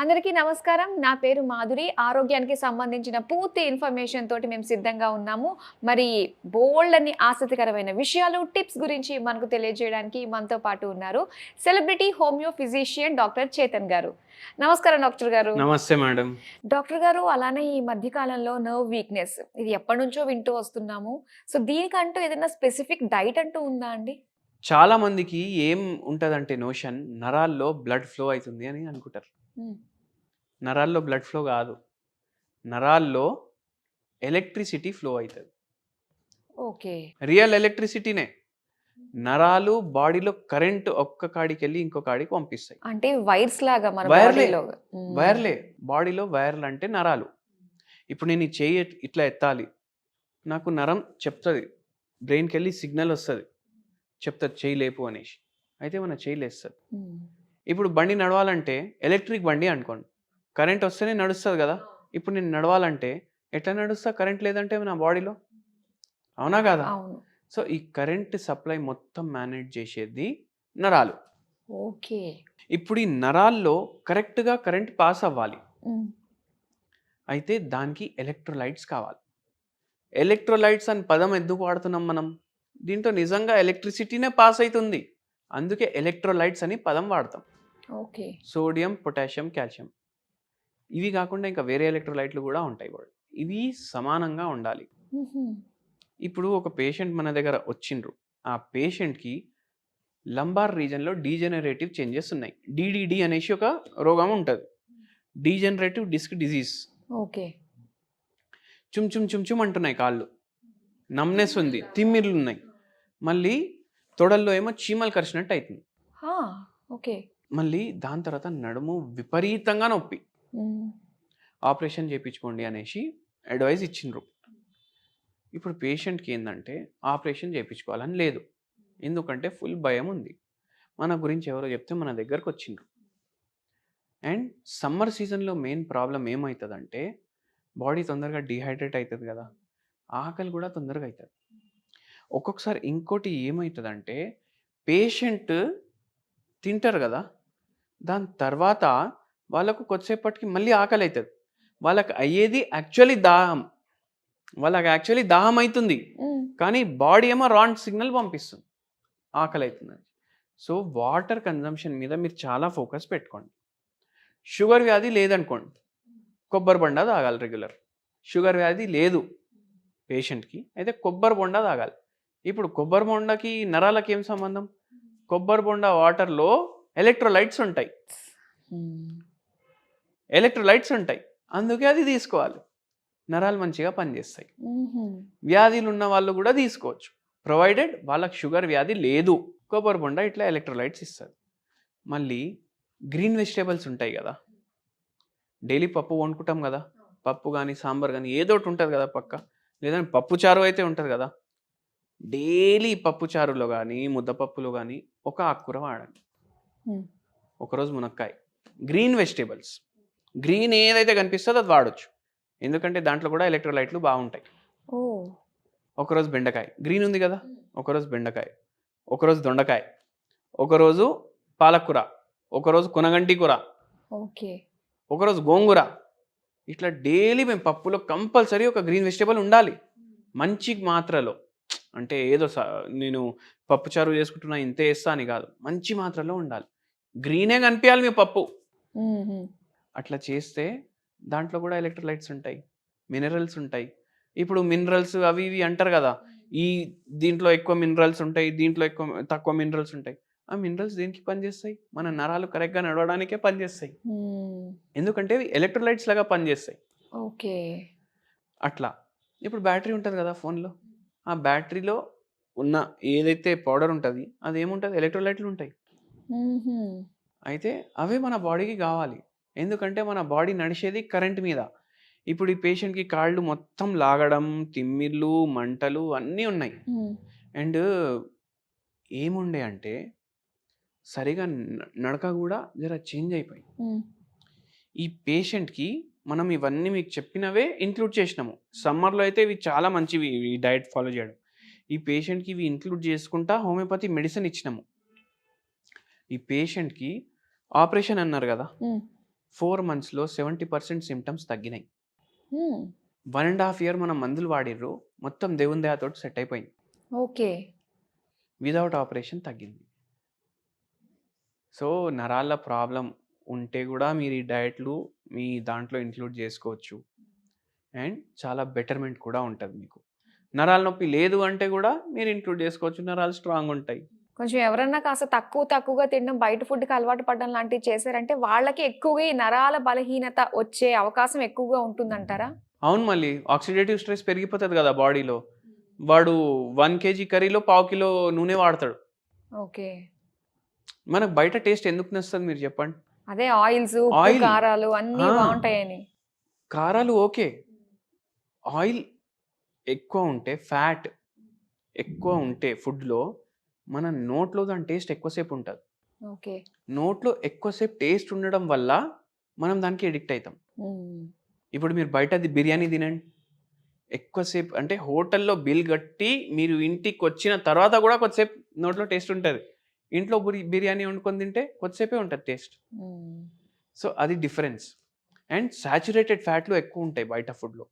అందరికీ నమస్కారం. నా పేరు మాధురి. ఆరోగ్యానికి సంబంధించిన పూర్తి ఇన్ఫర్మేషన్ తోటి మేము సిద్ధంగా ఉన్నాము. మరి బోల్డ్ అని ఆసక్తికరమైన విషయాలు టిప్స్ గురించి మనకు తెలియజేయడానికి మనతో పాటు ఉన్నారు celebrity homeo physician doctor Chetan garu. నమస్కారం డాక్టర్ గారు. నమస్తే మేడం. డాక్టర్ గారు అలానే ఈ మధ్య కాలంలో నర్వ్ వీక్నెస్ ఇది ఎప్పటి నుంచో వింటూ వస్తున్నాము. సో దీనికంటూ ఏదైనా స్పెసిఫిక్ డైట్ అంటూ ఉందా అండి? చాలా మందికి ఏం ఉంటుందంటే నోషన్ నరాల్లో బ్లడ్ ఫ్లో అవుతుంది అని అనుకుంటారు. నరాల్లో బ్లడ్ ఫ్లో కాదు. నరాల్లో ఎలక్ట్రిసిటీ ఫ్లో అవుతుంది ఓకే. రియల్ ఎలక్ట్రిసిటీనే. నరాలు బాడీలో కరెంట్ ఒక్క కాడికి వెళ్ళి ఇంకో కాడికి పంపిస్తాయి. అంటే వైర్స్ లాగా వైర్లే. వైర్లే. బాడీలో వైర్లు అంటే నరాలు. ఇప్పుడు నేను ఇట్- ఇట్లా ఎత్తాలి. నాకు నరం చెప్తుంది. బ్రెయిన్కి వెళ్ళి సిగ్నల్ వస్తుంది. చెప్తుంది చెయ్యి లేపు అనేసి. అయితే మన చెయ్యి లేస్తుంది ఇప్పుడు బండి నడవాలంటే ఎలక్ట్రిక్ బండి అనుకోండి. కరెంట్ వస్తేనే నడుస్తుంది కదా. ఇప్పుడు నేను నడవాలంటే ఎట్లా నడుస్తా? కరెంట్ లేదంటే నా బాడీలో? అవునా కదా? సో ఈ కరెంట్ సప్లై మొత్తం మేనేజ్ చేసేది నరాలు. ఓకే. ఇప్పుడు ఈ నరాల్లో కరెక్ట్గా కరెంట్ పాస్ అవ్వాలి. అయితే దానికి ఎలక్ట్రోలైట్స్ కావాలి. ఎలక్ట్రోలైట్స్ అని పదం ఎందుకు వాడుతున్నాం మనం? దీంట్లో నిజంగా ఎలక్ట్రిసిటీనే పాస్ అవుతుంది అందుకే ఎలక్ట్రోలైట్స్ అని పదం వాడతాం. ఓకే. Sodium potassium calcium. ఇవి కాకుండా ఇంకా వేరే ఎలక్ట్రోలైట్లు కూడా ఉంటాయి కూడా ఇవి సమానంగా ఉండాలి. ఇప్పుడు ఒక పేషెంట్ మన దగ్గర వచ్చిండ్రు. ఆ పేషెంట్కి లంబార్ రీజన్లో డీజెనరేటివ్ చేంజెస్ ఉన్నాయి. డిడిడి అనేసి ఒక రోగం ఉంటుంది. Degenerative disc disease. ఓకే. చుమ్ చుమ్ చుమ్ చుమ్ అంటున్నాయి కాళ్ళు. నమ్నెస్ ఉంది. తిమ్మిర్లు ఉన్నాయి. మళ్ళీ తొడల్లో ఏమో చీమలు కరిచినట్టు అవుతుంది ఓకే. మళ్ళీ దాని తర్వాత నడుము విపరీతంగా నొప్పి. ఆపరేషన్ చేయించుకోండి అనేసి అడ్వైస్ ఇచ్చిండ్రు. ఇప్పుడు పేషెంట్కి ఏంటంటే ఆపరేషన్ చేయించుకోవాలని లేదు. ఎందుకంటే ఫుల్ భయం ఉంది. మన గురించి ఎవరో చెప్తే మన దగ్గరకు వచ్చిండ్రు. అండ్ సమ్మర్ సీజన్లో మెయిన్ ప్రాబ్లం ఏమవుతుందంటే బాడీ తొందరగా డిహైడ్రేట్ అవుతుంది కదా. ఆకలి కూడా తొందరగా అవుతుంది ఒక్కొక్కసారి ఇంకోటి ఏమవుతుందంటే పేషెంట్ తింటారు కదా దాని తర్వాత వాళ్ళకు కొద్దిసేపటికి మళ్ళీ ఆకలి అవుతుంది వాళ్ళకి అయ్యేది యాక్చువల్లీ దాహం. వాళ్ళకి యాక్చువల్లీ దాహం అవుతుంది కానీ బాడీ ఏమో రాంగ్ సిగ్నల్ పంపిస్తుంది. ఆకలి అవుతుందని సో వాటర్ కన్జంప్షన్ మీద మీరు చాలా ఫోకస్ పెట్టుకోండి. షుగర్ వ్యాధి లేదనుకోండి. కొబ్బరి బొండ తాగాలి రెగ్యులర్. షుగర్ వ్యాధి లేదు పేషెంట్కి అయితే కొబ్బరి బొండ తాగాలి. ఇప్పుడు కొబ్బరి బొండకి నరాలకి ఏం సంబంధం? కొబ్బరి బొండ వాటర్లో ఎలక్ట్రోలైట్స్ ఉంటాయి. ఎలక్ట్రోలైట్స్ ఉంటాయి. అందుకే అది తీసుకోవాలి. నరాలు మంచిగా పనిచేస్తాయి. వ్యాధులు ఉన్న వాళ్ళు కూడా తీసుకోవచ్చు. ప్రొవైడెడ్ వాళ్ళకి షుగర్ వ్యాధి లేదు. కొబ్బరి బొండ ఇట్లా ఎలక్ట్రోలైట్స్ ఇస్తుంది మళ్ళీ గ్రీన్ వెజిటేబుల్స్ ఉంటాయి కదా. డైలీ పప్పు వండుకుంటాం కదా. పప్పు కానీ సాంబార్ కానీ ఏదో ఒకటి ఉంటుంది కదా పక్క. లేదంటే పప్పు చారు అయితే ఉంటుంది కదా. డైలీ పప్పు చారులో కానీ ముద్దపప్పులో కానీ ఒక ఆకుకూర వాడండి. ఒకరోజు మునక్కాయ. Green vegetables. గ్రీన్ ఏదైతే కనిపిస్తుందో అది వాడొచ్చు. ఎందుకంటే దాంట్లో కూడా ఎలక్ట్రోలైట్లు బాగుంటాయి. ఒకరోజు బెండకాయ. గ్రీన్ ఉంది కదా? ఒకరోజు బెండకాయ. ఒకరోజు దొండకాయ. ఒకరోజు పాలకూర. ఒకరోజు కొనగంటి కూర. ఓకే. ఒకరోజు గోంగూర. ఇట్లా డైలీ మేము పప్పులో కంపల్సరీ ఒక గ్రీన్ వెజిటేబుల్ ఉండాలి. మంచి మాత్రలో. అంటే ఏదో స- నేను పప్పుచారు చేసుకుంటున్నా ఇంతే వేస్తా అని కాదు. మంచి మాత్రలో ఉండాలి. గ్రీనే కనిపించాలి మీ పప్పు. అట్లా చేస్తే దాంట్లో కూడా ఎలక్ట్రోలైట్స్ ఉంటాయి. మినరల్స్ ఉంటాయి. ఇప్పుడు మినరల్స్ అవి ఇవి అంటారు కదా ఈ దీంట్లో ఎక్కువ మినరల్స్ ఉంటాయి దీంట్లో ఎక్కువ తక్కువ మినరల్స్ ఉంటాయి. ఆ మినరల్స్ దేనికి పనిచేస్తాయి? మన నరాలు కరెక్ట్గా నడవడానికే పనిచేస్తాయి. ఎందుకంటే ఎలక్ట్రోలైట్స్ లాగా పనిచేస్తాయి. ఓకే. అట్లా. ఇప్పుడు బ్యాటరీ ఉంటుంది కదా ఫోన్లో. ఆ బ్యాటరీలో ఉన్న ఏదైతే పౌడర్ ఉంటుంది అది ఏముంటుంది? ఎలక్ట్రోలైట్లు ఉంటాయి. అయితే అవే మన బాడీకి కావాలి. ఎందుకంటే మన బాడీ నడిచేది కరెంట్ మీద. ఇప్పుడు ఈ పేషెంట్కి కాళ్ళు మొత్తం లాగడం తిమ్మిర్లు మంటలు అన్నీ ఉన్నాయి. అండ్ ఏముండే అంటే సరిగా నడక కూడా జర చేంజ్ అయిపోయి ఈ పేషెంట్కి మనం ఇవన్నీ మీకు చెప్పినవే ఇంక్లూడ్ చేసినాము. సమ్మర్లో అయితే ఇవి చాలా మంచివి ఈ డైట్ ఫాలో చేయడం. ఈ పేషెంట్కి ఇవి ఇంక్లూడ్ చేసుకుంటా హోమియోపతి మెడిసిన్ ఇచ్చినాము. ఈ పేషెంట్కి ఆపరేషన్ అన్నారు కదా? ఫోర్ మంత్స్లో సెవెంటీ పర్సెంట్ సిమ్టమ్స్ తగ్గినాయి. వన్ అండ్ హాఫ్ ఇయర్ మనం మందులు వాడిర్రు మొత్తం దేవుని దయాతోటి సెట్ అయిపోయింది. ఓకే. వితౌట్ ఆపరేషన్ తగ్గింది. సో నరాల ప్రాబ్లం ఉంటే కూడా మీరు ఈ డయట్లు మీ దాంట్లో ఇంక్లూడ్ చేసుకోవచ్చు. అండ్ చాలా బెటర్మెంట్ కూడా ఉంటుంది మీకు. నరాల నొప్పి లేదు అంటే కూడా మీరు ఇంక్లూడ్ చేసుకోవచ్చు. నరాలు స్ట్రాంగ్ ఉంటాయి. కొంచెం ఎవరన్నా కాస్త తక్కువ తక్కువగా తినడం బయట ఫుడ్కి అలవాటు పడడం లాంటివి చేశారంటే వాళ్ళకి ఎక్కువగా ఈ నరాల బలహీనత వచ్చే అవకాశం ఎక్కువగా ఉంటుందంటారా? అవును మళ్ళీ. ఆక్సిడేటివ్ స్ట్రెస్ పెరిగిపోతుంది కదా బాడీలో. వాడు వన్ కేజీ కర్రీలో పావు కిలో నూనె వాడతాడు. ఓకే. మనకు బయట టేస్ట్ ఎందుకు నస్తుంది మీరు చెప్పండి? అదే ఆయిల్స్ Oil. కారాలు అన్ని. బాగుంటాయని. కారాలు ఓకే. ఆయిల్ ఎక్కువ ఉంటే ఫ్యాట్ ఎక్కువ ఉంటే ఫుడ్లో మన నోట్లో దాని టేస్ట్ ఎక్కువసేపు ఉంటుంది. ఓకే. నోట్లో ఎక్కువసేపు టేస్ట్ ఉండడం వల్ల మనం దానికి ఎడిక్ట్ అవుతాం. ఇప్పుడు మీరు బయటది బిర్యానీ తినండి. ఎక్కువసేపు అంటే హోటల్లో బిల్ కట్టి మీరు ఇంటికి వచ్చిన తర్వాత కూడా కొద్దిసేపు నోట్లో టేస్ట్ ఉంటుంది. ఇంట్లో బిరి- బిర్యానీ వండుకొని తింటే కొద్దిసేపే ఉంటుంది టేస్ట్. సో అది డిఫరెన్స్. అండ్ సాచురేటెడ్ ఫ్యాట్లు ఎక్కువ ఉంటాయి బయట ఫుడ్లో.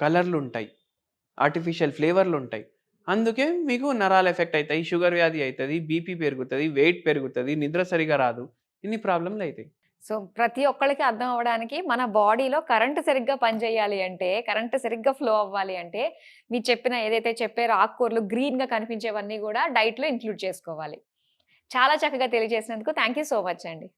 కలర్లు ఉంటాయి. ఆర్టిఫిషియల్ ఫ్లేవర్లు ఉంటాయి. అందుకే మీకు నరాలు ఎఫెక్ట్ అవుతాయి షుగర్ వ్యాధి అవుతుంది బీపీ పెరుగుతుంది వెయిట్ పెరుగుతుంది నిద్ర సరిగా రాదు ఇన్ని ప్రాబ్లమ్లు అవుతాయి సో ప్రతి ఒక్కరికి అర్థం అవ్వడానికి మన బాడీలో కరెంట్ సరిగ్గా పనిచేయాలి అంటే కరెంట్ సరిగ్గా ఫ్లో అవ్వాలి అంటే మీరు చెప్పిన ఏదైతే చెప్పారో ఆకుకూరలు గ్రీన్గా కనిపించేవన్నీ కూడా డైట్లో ఇంక్లూడ్ చేసుకోవాలి. చాలా చక్కగా తెలియజేసినందుకు థ్యాంక్ యూ సో మచ్ అండి.